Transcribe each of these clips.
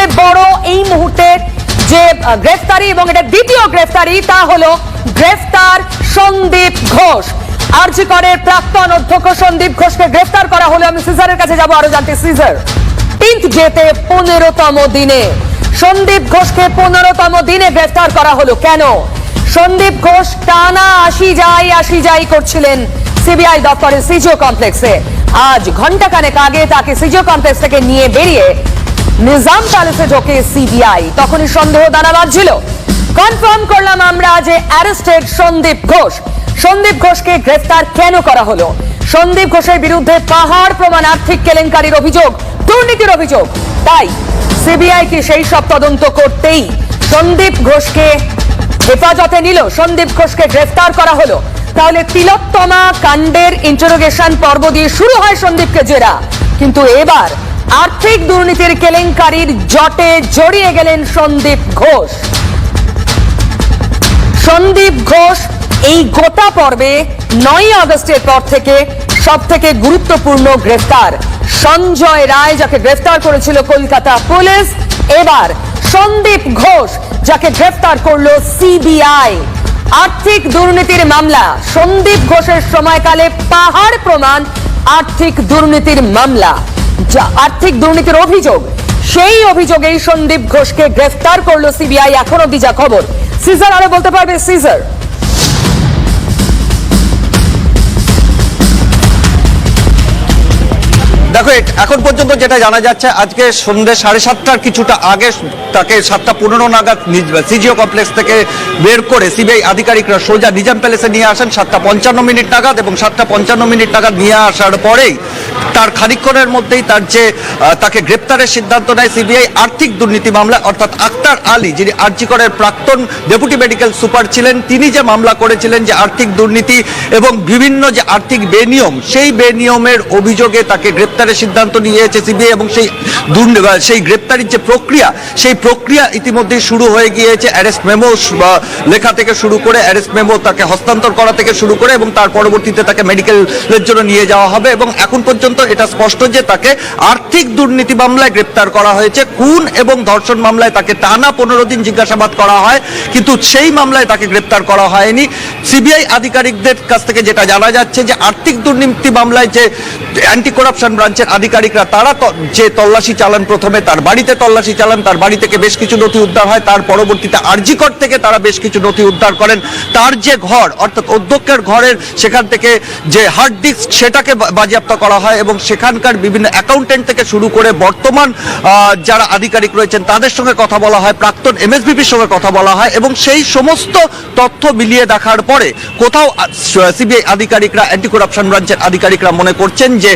সবচেয়ে বড় এই মুহূর্তে যে গ্রেফতারি এবং এটা দ্বিতীয় গ্রেফতারি তা হলো গ্রেফতার সন্দীপ ঘোষ। আরজিকরের প্রাক্তন অধ্যক্ষ সন্দীপ ঘোষকে গ্রেফতার করা হলো। আমি সিজারের কাছে যাব, আরও জানতে। সিজার পিঙ্ক যেতে পনেরোতম দিনে সন্দীপ ঘোষকে পনেরোতম দিনে গ্রেফতার করা হলো। কেন? সন্দীপ ঘোষ টানা আসি যাই আসি যাই করছিলেন সিবিআই দপ্তরের সিজিও কমপ্লেক্সে। আজ ঘন্টাখানেক আগে তাকে সিজিও কমপ্লেক্স থেকে নিয়ে বেরিয়ে নিজাম প্যালেসে ঢোকে সিবিআই। তখনই সন্দেহ দানা বাঁধছিল। কনফার্ম করলাম আমরা যে অ্যারেস্টেড সন্দীপ ঘোষ। সন্দীপ ঘোষকে গ্রেফতার কেন করা হলো? সন্দীপ ঘোষের বিরুদ্ধে পাহাড় প্রমাণ আর্থিক কেলেঙ্কারির অভিযোগ, দুর্নীতির অভিযোগ। তাই সিবিআই কি সেই সব তদন্ত করতেই সন্দীপ ঘোষকে হেফাজতে নিল। সন্দীপ ঘোষকে গ্রেফতার করা হলো। তাহলে তিলোত্তমা কাণ্ডের ইন্টারোগেশন পর্ব দিয়ে শুরু হয় সন্দীপকে জেরা। কিন্তু এবার আর্থিক দুর্নীতির কেলেঙ্কারির জটে জড়িয়ে গেলেন সন্দীপ ঘোষ। সন্দীপ ঘোষ এই গোটা পর্বে নয় আগস্টের পর থেকে সব থেকে গুরুত্বপূর্ণ গ্রেফতার। সঞ্জয় রায় যাকে গ্রেফতার করেছিল কলকাতা পুলিশ, এবার সন্দীপ ঘোষ যাকে গ্রেফতার করল সিবিআই। আর্থিক দুর্নীতির মামলা, সন্দীপ ঘোষের সময়কালে পাহাড় প্রমাণ আর্থিক দুর্নীতির মামলা। যা আর্থিক দুর্নীতির অভিযোগ। সেই অভিযোগেই সন্দীপ ঘোষকে গ্রেফতার করল সিবিআই, এখন অব্দি যা খবর। সিজার আরও বলতে পারবে সিজার। দেখো এখন পর্যন্ত যেটা জানা যাচ্ছে, আজকে সন্ধ্যে সাড়ে সাতটার কিছুটা আগে তাকে সাতটা পনেরো নাগাদ সিজিও কমপ্লেক্স থেকে বের করে সিবিআই আধিকারিকরা সোজা নিজাম প্যালেসে নিয়ে আসেন। সাতটা পঞ্চান্ন মিনিট নাগাদ এবং সাতটা পঞ্চান্ন মিনিট নাগাদ নিয়ে আসার পরেই তার খানিকক্ষণের মধ্যেই তার যে তাকে গ্রেপ্তারের সিদ্ধান্ত নেয় সিবিআই। আর্থিক দুর্নীতি মামলা, অর্থাৎ আক্তার আলী, যিনি আরজিকরের প্রাক্তন ডেপুটি মেডিকেল সুপার ছিলেন, তিনি যে মামলা করেছিলেন যে আর্থিক দুর্নীতি এবং বিভিন্ন যে আর্থিক বেনিয়ম, সেই বেনিয়মের অভিযোগে তাকে গ্রেপ্তারের সিদ্ধান্ত নিয়েছে সিবিআই এবং সেই সেই গ্রেপ্তারির যে প্রক্রিয়া, সেই প্রক্রিয়া ইতিমধ্যে শুরু হয়ে গিয়েছে অ্যারেস্ট মেমো লেখা থেকে শুরু করে অ্যারেস্ট মেমো তাকে হস্তান্তর করা থেকে শুরু করে এবং তার পরবর্তীতে তাকে মেডিকেলের জন্য নিয়ে যাওয়া হবে এবং এখন পর্যন্ত এটা স্পষ্ট যে তাকে আর্থিক দুর্নীতি মামলায় গ্রেপ্তার করা হয়েছে। খুন এবং ধর্ষণ মামলায় তাকে টানা পনেরো দিন জিজ্ঞাসাবাদ করা হয়, কিন্তু সেই মামলায় তাকে গ্রেপ্তার করা হয়নি। সিবিআই আধিকারিকদের কাছ থেকে যেটা জানা যাচ্ছে যে আর্থিক দুর্নীতি মামলায় যে অ্যান্টি করাপশন ব্রাঞ্চের আধিকারিকরা, তারা যে তল্লাশি চালান প্রথমে তার বাড়িতে তল্লাশি চালান, তার বাড়ি থেকে বেশ কিছু নথি উদ্ধার হয়, তার পরবর্তীতে আরজিকর থেকে তারা বেশ কিছু নথি উদ্ধার করেন। তার যে ঘর, অর্থাৎ অধ্যক্ষের ঘরের সেখান থেকে যে হার্ড ডিস্ক সেটাকে বাজেয়াপ্ত করা হয় এবং সেখানকার বিভিন্ন অ্যাকাউন্টেন্ট থেকে শুরু করে বর্তমান যারা আধিকারিক রয়েছেন, তাদের সঙ্গে কথা বলা হয়, প্রাক্তন এমএসবিপির সঙ্গে কথা বলা হয় এবং সেই সমস্ত তথ্য মিলিয়ে দেখার পরে কোথাও সিবিআই আধিকারিকরা অ্যান্টি করাপশন ব্রাঞ্চের আধিকারিকরা মনে করছেন যে,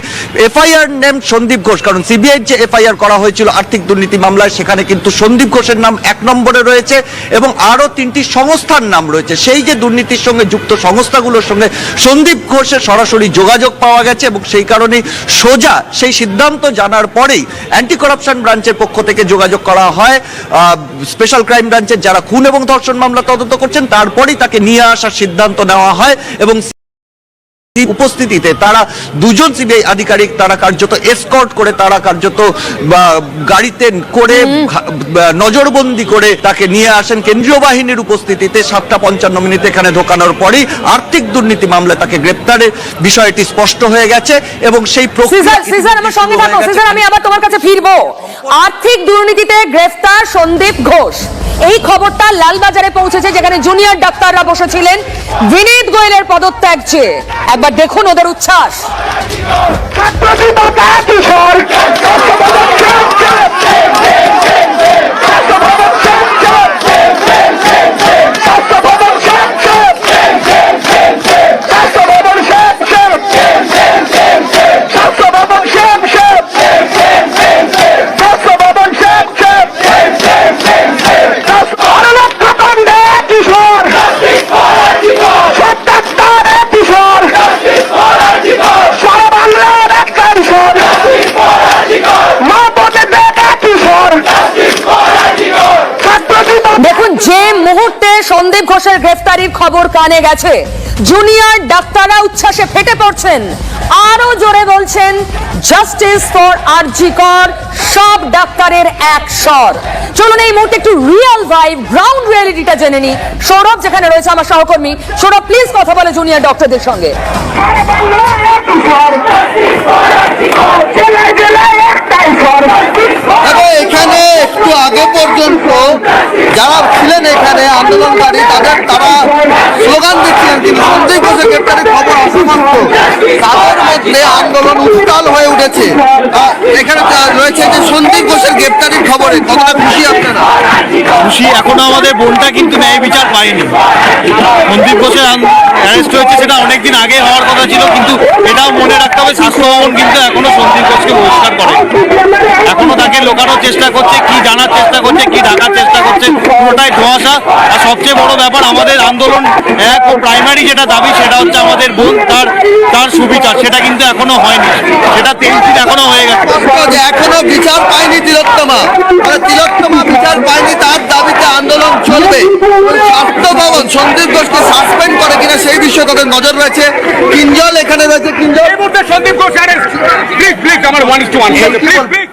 এফআইআর নেম সন্দীপ ঘোষ কারণ সিবিআই যে এফআইআর করা হয়েছিল আর্থিক দুর্নীতি মামলায়, সেখানে কিন্তু সন্দীপ ঘোষের নাম এক নম্বরে রয়েছে এবং আরও তিনটি সংস্থার নাম রয়েছে। সেই যে দুর্নীতির সঙ্গে যুক্ত সংস্থাগুলোর সঙ্গে সন্দীপ ঘোষের সরাসরি যোগাযোগ পাওয়া গেছে এবং সেই কারণেই সোজা সেই সিদ্ধান্ত জানার পরেই অ্যান্টি করাপশন ব্রাঞ্চের পক্ষ থেকে যোগাযোগ করা হয়। স্পেশাল ক্রাইম ব্রাঞ্চের যারা খুন এবং ধর্ষণ মামলা তদন্ত করছেন, তারপরেই তাকে নিয়ে আসার সিদ্ধান্ত নেওয়া হয় এবং উপস্থিতিতে তারা দুজন সিবিআই আধিকারিক তারা কার্যত এসকর্ট করে তারা কার্যত গাড়িতে করে নজরবন্দি করে তাকে নিয়ে আসেন। কেন্দ্রীয় বাহিনীর উপস্থিতিতে সাতটা পঞ্চান্ন মিনিট এখানে ঢোকানোর পরেই আর্থিক দুর্নীতি মামলায় তাকে গ্রেপ্তারের বিষয়টি স্পষ্ট হয়ে গেছে এবং সেই। আমি আবার তোমার কাছে ফিরবো। আর্থিক দুর্নীতিতে গ্রেফতার সন্দীপ ঘোষ। এই খবরটা লালবাজারে পৌঁছেছে, যেখানে জুনিয়র ডাক্তাররা বসেছিলেন। বিনীত গোয়েলের পদত্যাগ চেয়ে। একবার দেখুন ওদের উচ্ছ্বাস। সন্দীপ ঘোষের গ্রেফতারির খবর কানে গেছে। জুনিয়র ডাক্তাররা উচ্ছ্বাসে ফেটে পড়ছেন। আরও জোরে বলছেন জাস্টিস ফর আরজিকর সব ডাক্তারের এক স্বর। চলুন এই মুহূর্তে একটু রিয়েল ভাইব গ্রাউন্ড রিয়েলিটিটা জেনে নি সৌরভ যেখানে রয়েছে আমার সহকর্মী। সৌরভ প্লিজ কথা বলে জুনিয়র ডক্টরদের সঙ্গে। এখানে একটু আগে পর্যন্ত ছিলেন এখানে আন্দোলনকারী, তাদের তারা স্লোগান দিচ্ছিলেন কিন্তু সঞ্জয় ঘোষের গ্রেপ্তারের খবর অসমাপ্ত। তাদের মধ্যে আন্দোলন উত্তাল হয়ে উঠেছে। এখানে রয়েছে যে সন্দীপ ঘোষের গ্রেপ্তারির খবরে, কতটা খুশি আপনারা? খুশি এখনও আমাদের বোনটা কিন্তু ন্যায় বিচার পায়নি। মন্দির ঘোষের অ্যারেস্ট হয়েছে সেটা অনেকদিন আগে হওয়ার কথা ছিল, কিন্তু এটাও মনে রাখতে হবে স্বাস্থ্য ভবন কিন্তু এখনও সন্দীপ ঘোষকে বহিষ্কার করে লোকানোর চেষ্টা করছে কি জানার চেষ্টা করছে কি ডাকার চেষ্টা করছে পুরোটাই ধোঁয়াশা। আর সবচেয়ে বড় ব্যাপার আমাদের আন্দোলন এক ও প্রাইমারি যেটা দাবি সেটা হচ্ছে আমাদের বোন তার তার সুবিচার। সেটা কিন্তু এখনও হয়নি। সেটা তেলচিট এখনও হয়ে গেছে। এখনও বিচার পায়নি তিলোত্তমা? মানে তিলোত্তমা বিচার পায়নি তার দাবিতে আন্দোলন চলবে। স্বাস্থ্য ভবন সন্দীপ ঘোষকে সাসপেন্ড করে কিনা সেই বিষয়ে তাদের নজর রয়েছে। কিঞ্জল এখানে রয়েছে কিঞ্জল। এই মুহূর্তে সন্দীপ ঘোষ প্লিজ প্লিজ আমার one is two one please please